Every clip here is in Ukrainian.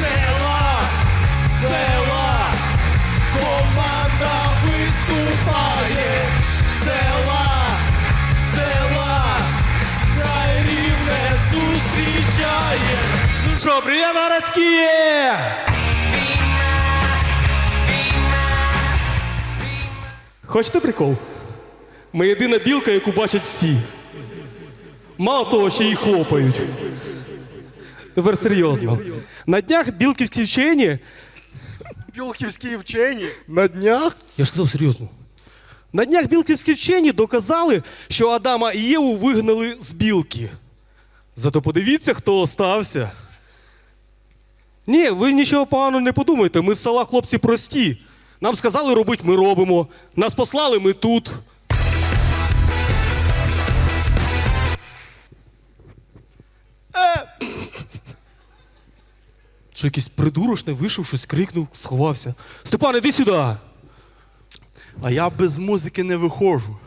села, села, команда виступає, села, села, хай рівне зустрічає. Ну що, привіт, городські! Хочете прикол? Ми єдина білка, яку бачать всі. Мало того, ще й хлопають. Тепер серйозно. На днях білківські вчені. Білківські вчені. На днях Я ж сказав серйозно. На днях білківські вчені доказали, що Адама і Єву вигнали з білки. Зато подивіться, хто остався. Ні, ви нічого поганого не подумайте. Ми з села хлопці прості. Нам сказали робити, ми робимо. Нас послали, ми тут. Що якийсь придурочний вийшов, щось крикнув, сховався. Степан, іди сюди. А я без музики не виходжу.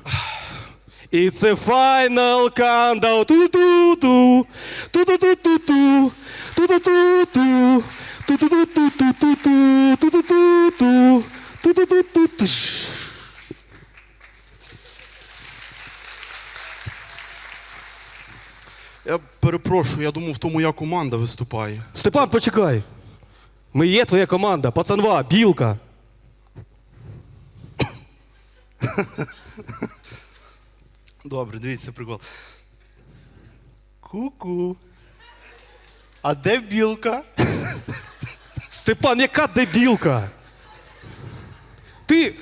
It's a final countdown. Ту-ту-ту. Ту-ту-ту-ту-ту. Ту-ту-ту-ту. Ту-ту-ту-ту-ту-ту. Ту-ту-ту-ту. Ту-ту-ту-ту-тш. Я перепрошую, я думав, то моя команда виступає. Степан, почекай. Ми є твоя команда, пацанва, білка. Добре, дивіться прикол. Ку-ку. А де білка? Степан, яка дебілка? Ти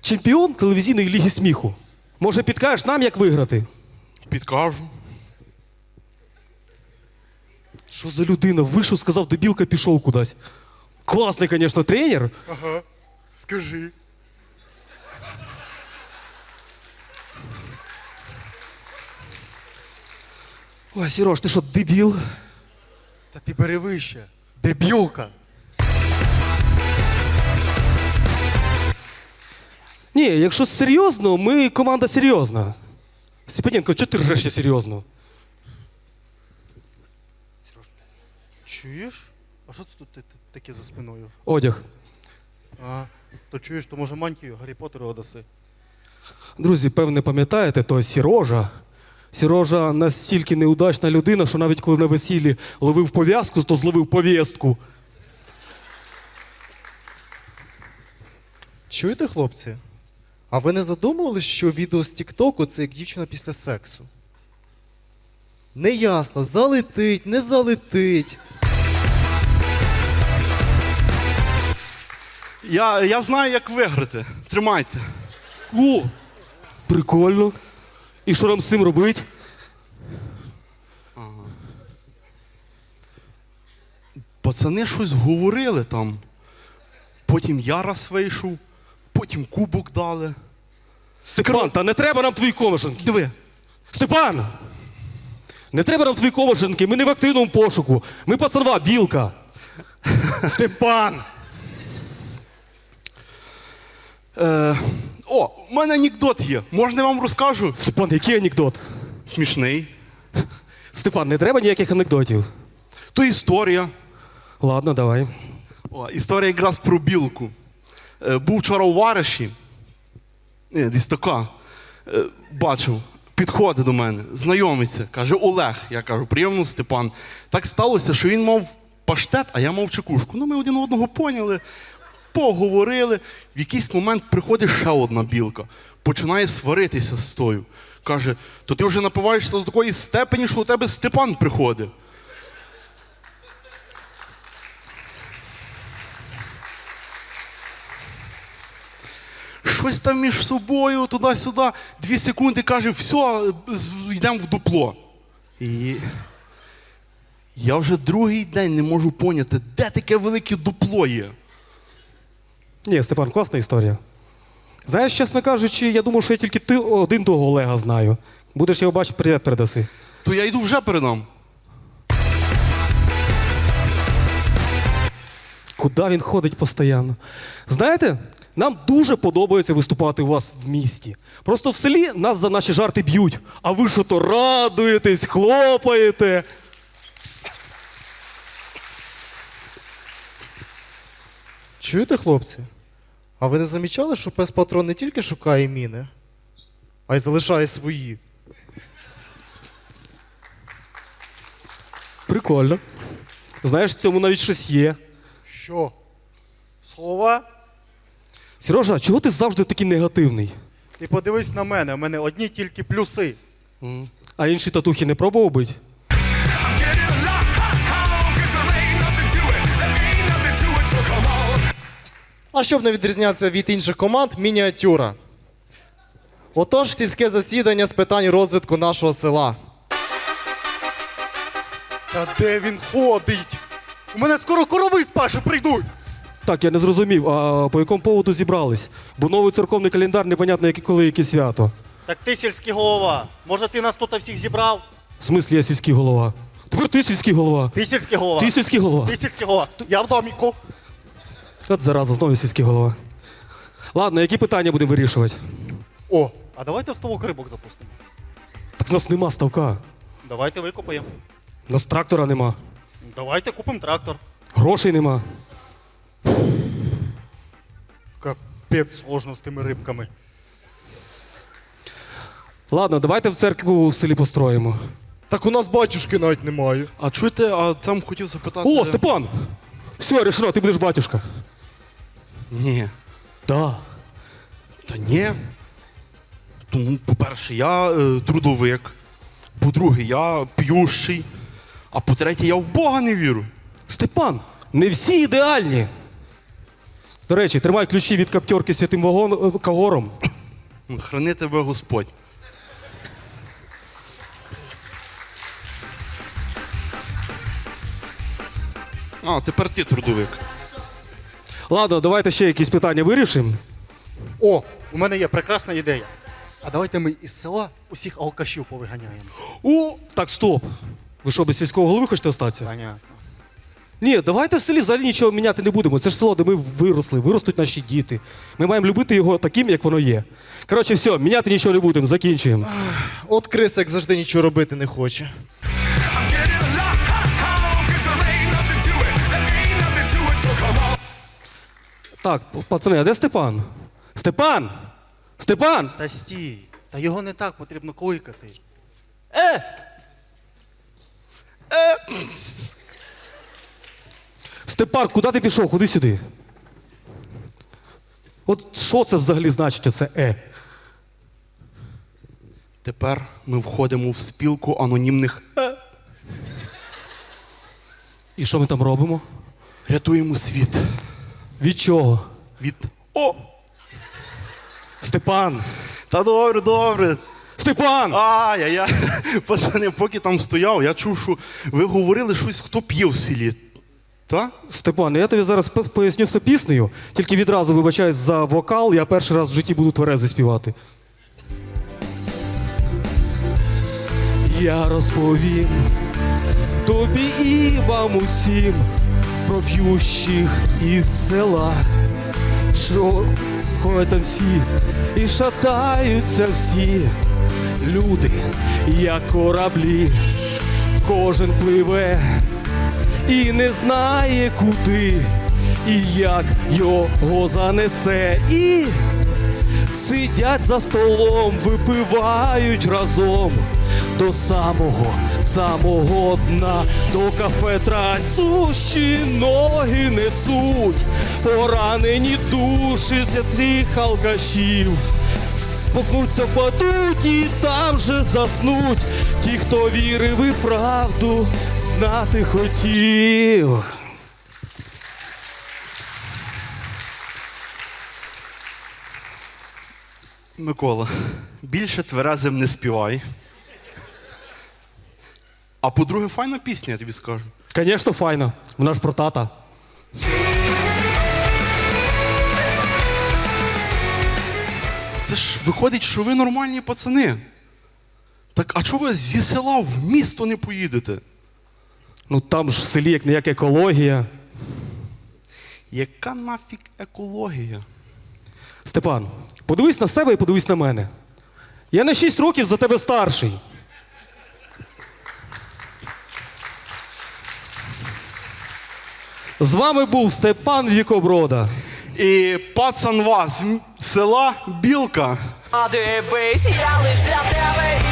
чемпіон телевізійної ліги сміху. Може, підкажеш нам, як виграти? Підкажу. Що за людина? Вийшов, сказав, дебілка пішов кудись. Класний, звісно, тренер. Ага. Скажи. Ой, Сереж, ти що, дебіл? Та ти бери вище. Дебілка. Ні, якщо серйозно, ми команда серйозна. Степаненко, чого ти ржеш я серйозно? Чуєш? А що це тут ти- ти- таке за спиною? Одяг. А, то чуєш, то може мантію Гаррі Поттеру одаси. Друзі, певне, пам'ятаєте, то Сірожа. Сірожа настільки неудачна людина, що навіть коли на весіллі ловив пов'язку, то зловив пов'язку. Чуєте, хлопці? А ви не задумували, що відео з Тіктоку це як дівчина після сексу? Неясно, залетить, не залетить. Я, я знаю, як виграти. Тримайте. О, прикольно. І що нам з цим робити? Пацани щось говорили там. Потім я раз вийшов, потім кубок дали. Степан, та не треба нам твої комишенки. Диви. Степан! Не треба нам твої комишенки, ми не в активному пошуку. Ми пацанва, білка. Степан! Е, о, у мене анекдот є. Можна я вам розкажу? Степан, який анекдот? Смішний. Степан, не треба ніяких анекдотів. То історія. Ладно, давай. О, історія якраз про білку. Е, був вчора у вариші. Ні, десь така. Е, бачив, підходить до мене, знайомиться, каже Олег. Я кажу, приємно, Степан. Так сталося, що він мав паштет, а я мав чекушку. Ну, ми один одного поняли, поговорили. В якийсь момент приходить ще одна білка, починає сваритися з тою. Каже: то ти вже напиваєшся до такої степені, що у тебе Степан приходить. Щось там між собою, туди-сюди. Дві секунди каже, все, йдемо в дупло. І я вже другий день не можу поняти, де таке велике дупло є. Ні, Степан, класна історія. Знаєш, чесно кажучи, я думав, що я тільки ти один того Олега знаю. Будеш його бачити, привіт передаси. То я йду вже передам. Куди він ходить постійно? Знаєте, нам дуже подобається виступати у вас в місті. Просто в селі нас за наші жарти б'ють, а ви що то радуєтесь, хлопаєте. Чуєте, хлопці? А ви не замічали, що пес патрон не тільки шукає міни, а й залишає свої? Прикольно. Знаєш, в цьому навіть щось є. Що? Слова? Сережа, чого ти завжди такий негативний? Ти подивись на мене, у мене одні тільки плюси. А інші татухи не пробував бити? А щоб не відрізнятися від інших команд, мініатюра. Отож, сільське засідання з питань розвитку нашого села. Та де він ходить? У мене скоро корови з паші прийдуть. Так, я не зрозумів, а по якому поводу зібрались? Бо новий церковний календар непонятно, яке коли яке свято. Так ти сільський голова. Може ти нас тут всіх зібрав? В смислі я сільський голова. Тепер ти сільський голова. Ти сільський голова. Ти сільський голова. Ти сільський голова. Я в доміку. От зараза, знову сільський голова. Ладно, які питання будемо вирішувати? О, а давайте в ставок рибок запустимо. Так в нас нема ставка. Давайте викопаємо. У нас трактора нема. Давайте купимо трактор. Грошей нема. Капець сложно з тими рибками. Ладно, давайте в церкву в селі построїмо. Так у нас батюшки навіть немає. А чуєте, а там хотів запитати. О, Степан! Все, решено, ти будеш батюшка. Ні. Да. Та ні. Тому, по-перше, я е, трудовик. По-друге, я п'ющий. А по-третє, я в Бога не вірю. Степан, не всі ідеальні. До речі, тримай ключі від каптерки святим вагон е, кагором. Храни тебе Господь. А, тепер ти трудовик. Ладно, давайте ще якісь питання вирішимо. О, у мене є прекрасна ідея. А давайте ми із села усіх алкашів повиганяємо. О, так, стоп. Ви що, без сільського голови хочете остатися? Понятно. Ні, давайте в селі взагалі нічого міняти не будемо. Це ж село, де ми виросли, виростуть наші діти. Ми маємо любити його таким, як воно є. Коротше, все, міняти нічого не будемо, закінчуємо. От Крис, як завжди, нічого робити не хоче. Так, пацани, а де Степан? Степан! Степан! Та стій, та його не так потрібно кликати. Степан, куди ти пішов? Ходи сюди. От що це взагалі значить, оце е? Тепер ми входимо в спілку анонімних «е». І що ми там робимо? рятуємо світ Від чого? від О! Степан! Та добре, добре. Степан! А, я, я, пацани, поки там стояв, я чув, що ви говорили щось, хто п'є в селі. Та? Степан, я тобі зараз п- поясню все піснею, тільки відразу вибачаюсь за вокал, я перший раз в житті буду тверезий співати. Я розповім тобі і вам усім про п'ющих із села, що ходять всі? І шатаються всі люди, як кораблі, кожен пливе і не знає куди, і як його занесе. І сидять за столом, випивають разом до самого, самого дна, до кафе трасущі ноги несуть, поранені душі для цих алкашів. Спокнуться впадуть і там же заснуть. Ті, хто вірив і правду знати хотів. Микола, більше тверезим не співай. А по-друге, файна пісня, я тобі скажу. Звісно, файно. Вона ж про тата. Це ж виходить, що ви нормальні пацани. Так, а чого ви зі села в місто не поїдете? Ну там ж в селі як ніяка екологія. Яка нафіг екологія? Степан, подивись на себе і подивись на мене. Я на 6 років за тебе старший. З вами був Степан Вікоброда. І пацан вас з села Білка. А дивись, я лиш для тебе